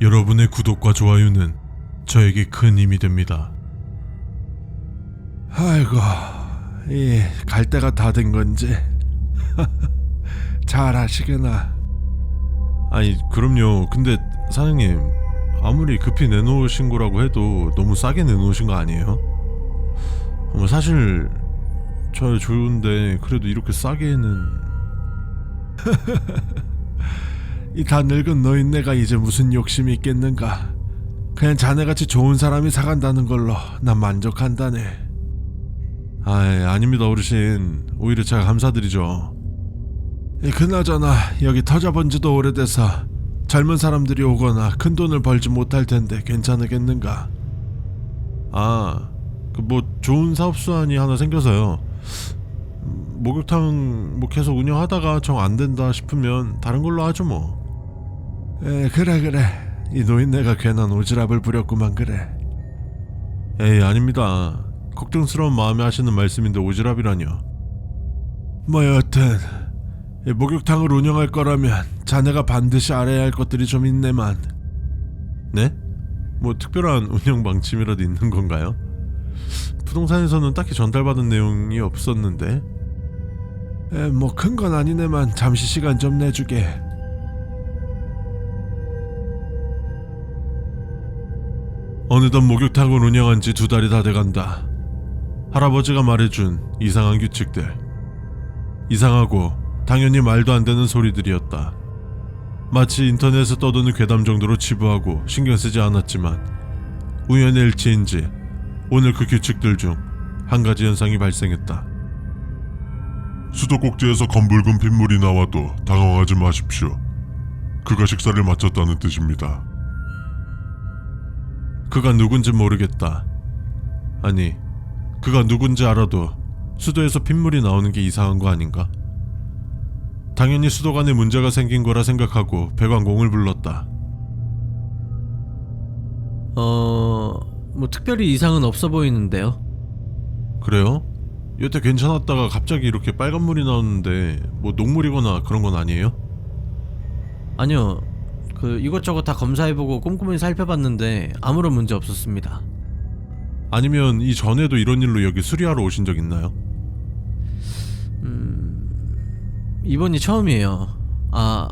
여러분의 구독과 좋아요는 저에게 큰 힘이 됩니다. 아이고, 이갈 때가 다 된 건지 잘 하시게나. 아니 그럼요. 근데 사장님 아무리 급히 내놓으신 거라고 해도 너무 싸게 내놓으신 거 아니에요? 뭐 사실 저 좋은데 그래도 이렇게 싸게는 이 다 늙은 노인네가 이제 무슨 욕심이 있겠는가? 그냥 자네같이 좋은 사람이 사간다는 걸로 난 만족한다네. 아 아닙니다 어르신 오히려 제가 감사드리죠. 이 그나저나 여기 터져본 지도 오래돼서 젊은 사람들이 오거나 큰 돈을 벌지 못할 텐데 괜찮으겠는가? 아, 그 뭐 좋은 사업 수완이 하나 생겨서요. 음, 목욕탕 뭐 계속 운영하다가 정 안 된다 싶으면 다른 걸로 하죠 뭐. 에 그래 그래 이 노인네가 괜한 오지랖을 부렸구만 그래. 에이 아닙니다. 걱정스러운 마음에 하시는 말씀인데 오지랖이라뇨. 뭐 여튼 이 목욕탕을 운영할 거라면 자네가 반드시 알아야 할 것들이 좀 있네만. 네? 뭐 특별한 운영 방침이라도 있는 건가요? 부동산에서는 딱히 전달받은 내용이 없었는데. 뭐큰 건 아니네만 잠시 시간 좀 내주게. 어느덧 목욕탕을 운영한 지 두 달이 다 돼간다. 할아버지가 말해준 이상한 규칙들. 이상하고 당연히 말도 안 되는 소리들이었다. 마치 인터넷에 떠도는 괴담 정도로 치부하고 신경 쓰지 않았지만 우연의 일치인지 오늘 그 규칙들 중 한 가지 현상이 발생했다. 수도꼭지에서 검붉은 핏물이 나와도 당황하지 마십시오. 그가 식사를 마쳤다는 뜻입니다. 그가 누군지 모르겠다. 아니, 그가 누군지 알아도 수도에서 핏물이 나오는 게 이상한 거 아닌가? 당연히 수도관에 문제가 생긴 거라 생각하고 배관공을 불렀다. 어, 뭐 특별히 이상은 없어 보이는데요. 그래요? 여태 괜찮았다가 갑자기 이렇게 빨간 물이 나오는데 뭐 녹물이거나 그런 건 아니에요? 아니요. 그 이것저것 다 검사해보고 꼼꼼히 살펴봤는데 아무런 문제 없었습니다. 아니면 이 전에도 이런 일로 여기 수리하러 오신 적 있나요? 이번이 처음이에요. 아,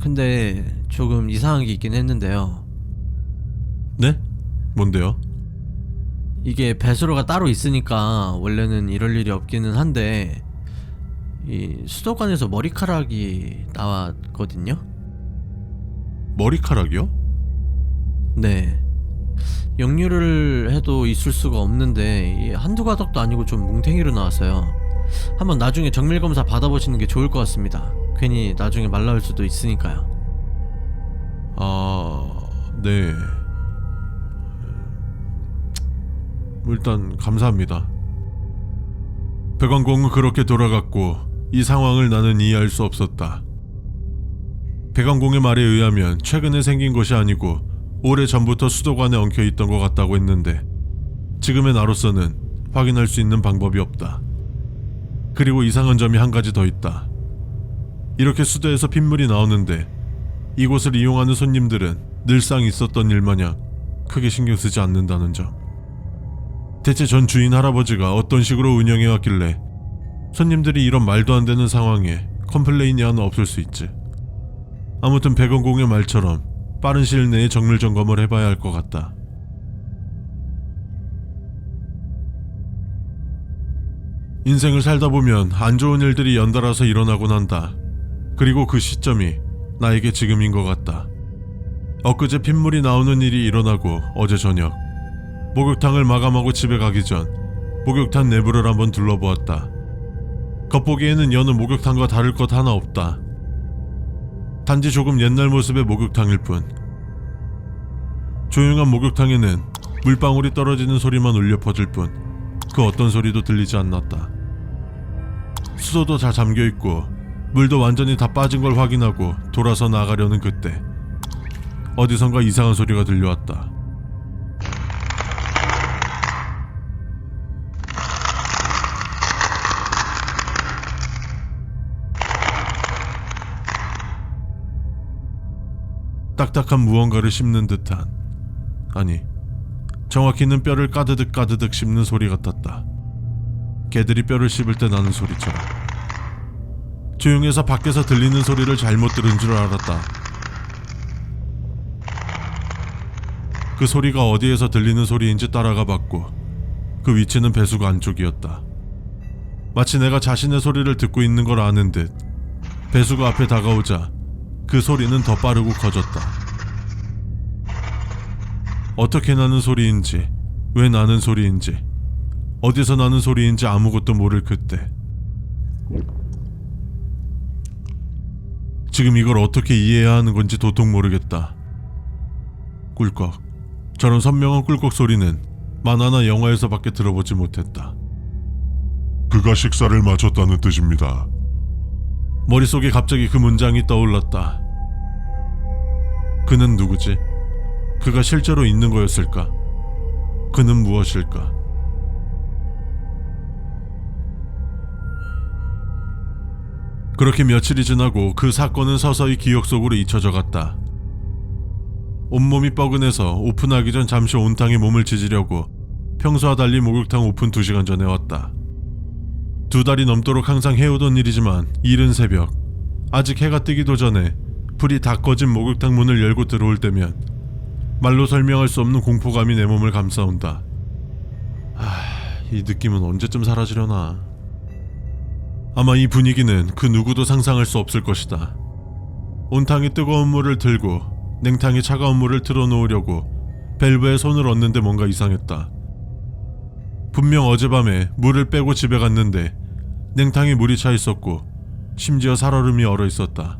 근데 조금 이상한 게 있긴 했는데요. 네? 뭔데요? 이게 배수로가 따로 있으니까 원래는 이럴 일이 없기는 한데 이 수도관에서 머리카락이 나왔거든요. 머리카락이요? 네. 역류를 해도 있을 수가 없는데 이 한두 가닥도 아니고 좀 뭉탱이로 나왔어요. 한번 나중에 정밀 검사 받아보시는 게 좋을 것 같습니다. 괜히 나중에 말 나올 수도 있으니까요. 아, 네. 뭐 일단 감사합니다. 배관공은 그렇게 돌아갔고 이 상황을 나는 이해할 수 없었다. 배관공의 말에 의하면 최근에 생긴 것이 아니고 오래 전부터 수도관에 엉켜 있던 것 같다고 했는데 지금의 나로서는 확인할 수 있는 방법이 없다. 그리고 이상한 점이 한 가지 더 있다. 이렇게 수도에서 핏물이 나오는데 이곳을 이용하는 손님들은 늘상 있었던 일 마냥 크게 신경 쓰지 않는다는 점. 대체 전 주인 할아버지가 어떤 식으로 운영해 왔길래 손님들이 이런 말도 안 되는 상황에 컴플레인이 하나 없을 수 있지. 아무튼 백원공의 말처럼 빠른 시일 내에 정밀 점검을 해봐야 할 것 같다. 인생을 살다 보면 안 좋은 일들이 연달아서 일어나곤 한다. 그리고 그 시점이 나에게 지금인 것 같다. 엊그제 핏물이 나오는 일이 일어나고 어제 저녁 목욕탕을 마감하고 집에 가기 전 목욕탕 내부를 한번 둘러보았다. 겉보기에는 여느 목욕탕과 다를 것 하나 없다. 단지 조금 옛날 모습의 목욕탕일 뿐. 조용한 목욕탕에는 물방울이 떨어지는 소리만 울려 퍼질 뿐 그 어떤 소리도 들리지 않았다. 수도도 다 잠겨 있고 물도 완전히 다 빠진 걸 확인하고 돌아서 나가려는 그때 어디선가 이상한 소리가 들려왔다. 딱딱한 무언가를 씹는 듯한 아니 정확히는 뼈를 까드득 까드득 씹는 소리 같았다. 개들이 뼈를 씹을 때 나는 소리처럼 조용해서 밖에서 들리는 소리를 잘못 들은 줄 알았다. 그 소리가 어디에서 들리는 소리인지 따라가 봤고 그 위치는 배수구 안쪽이었다. 마치 내가 자신의 소리를 듣고 있는 걸 아는 듯 배수구 앞에 다가오자 그 소리는 더 빠르고 커졌다. 어떻게 나는 소리인지, 왜 나는 소리인지, 어디서 나는 소리인지 아무것도 모를 그때. 지금 이걸 어떻게 이해해야 하는 건지 도통 모르겠다. 꿀꺽. 저런 선명한 꿀꺽 소리는 만화나 영화에서밖에 들어보지 못했다. 그가 식사를 마쳤다는 뜻입니다. 머릿속에 갑자기 그 문장이 떠올랐다. 그는 누구지? 그가 실제로 있는 거였을까? 그는 무엇일까? 그렇게 며칠이 지나고 그 사건은 서서히 기억 속으로 잊혀져 갔다. 온몸이 뻐근해서 오픈하기 전 잠시 온탕에 몸을 지지려고 평소와 달리 목욕탕 오픈 2시간 전에 왔다. 두 달이 넘도록 항상 해오던 일이지만 이른 새벽 아직 해가 뜨기도 전에 불이 다 꺼진 목욕탕 문을 열고 들어올 때면 말로 설명할 수 없는 공포감이 내 몸을 감싸온다. 아, 이 느낌은 언제쯤 사라지려나. 아마 이 분위기는 그 누구도 상상할 수 없을 것이다. 온탕이 뜨거운 물을 들고 냉탕이 차가운 물을 틀어놓으려고 밸브에 손을 얹는데 뭔가 이상했다. 분명 어젯밤에 물을 빼고 집에 갔는데 냉탕에 물이 차 있었고 심지어 살얼음이 얼어 있었다.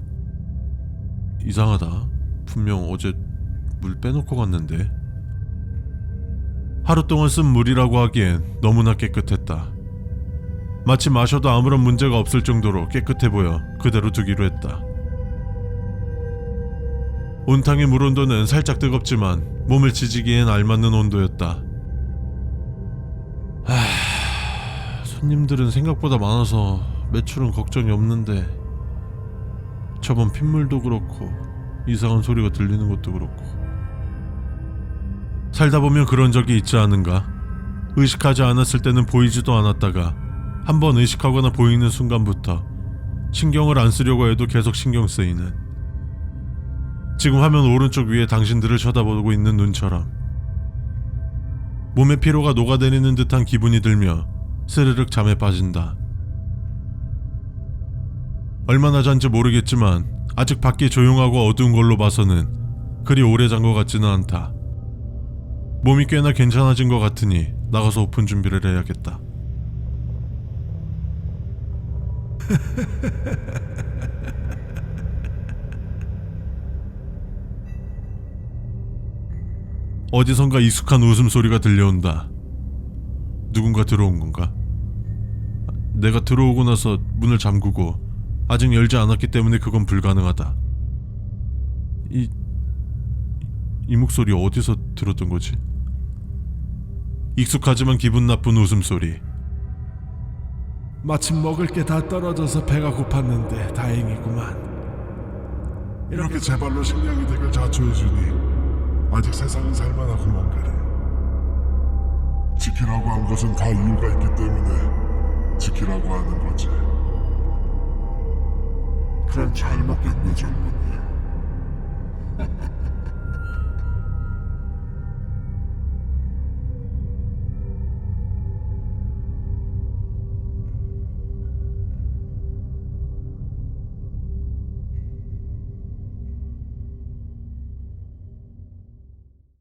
이상하다. 분명 어제 물 빼놓고 갔는데. 하루 동안 쓴 물이라고 하기엔 너무나 깨끗했다. 마치 마셔도 아무런 문제가 없을 정도로 깨끗해 보여 그대로 두기로 했다. 온탕의 물 온도는 살짝 뜨겁지만 몸을 지지기엔 알맞는 온도였다. 손님들은 생각보다 많아서 매출은 걱정이 없는데 저번 핏물도 그렇고 이상한 소리가 들리는 것도 그렇고 살다 보면 그런 적이 있지 않은가? 의식하지 않았을 때는 보이지도 않았다가 한번 의식하거나 보이는 순간부터 신경을 안 쓰려고 해도 계속 신경 쓰이는 지금 화면 오른쪽 위에 당신들을 쳐다보고 있는 눈처럼 몸의 피로가 녹아내리는 듯한 기분이 들며 스르륵 잠에 빠진다. 얼마나 잔지 모르겠지만 아직 밖이 조용하고 어두운 걸로 봐서는 그리 오래 잔 것 같지는 않다. 몸이 꽤나 괜찮아진 것 같으니 나가서 오픈 준비를 해야겠다. 어디선가 익숙한 웃음소리가 들려온다. 누군가 들어온 건가? 내가 들어오고 나서 문을 잠그고 아직 열지 않았기 때문에 그건 불가능하다. 이, 이 목소리 어디서 들었던 거지? 익숙하지만 기분 나쁜 웃음소리. 마침 먹을 게 다 떨어져서 배가 고팠는데 다행이구만. 이렇게 제 발로 식량이 덱을 자초해주니 아직 세상은 살만하고 뭔가를 지키라고 한 것은 다 이유가 있기 때문에 지키라고 하는 거지. 그럼 잘 먹겠네 젊은이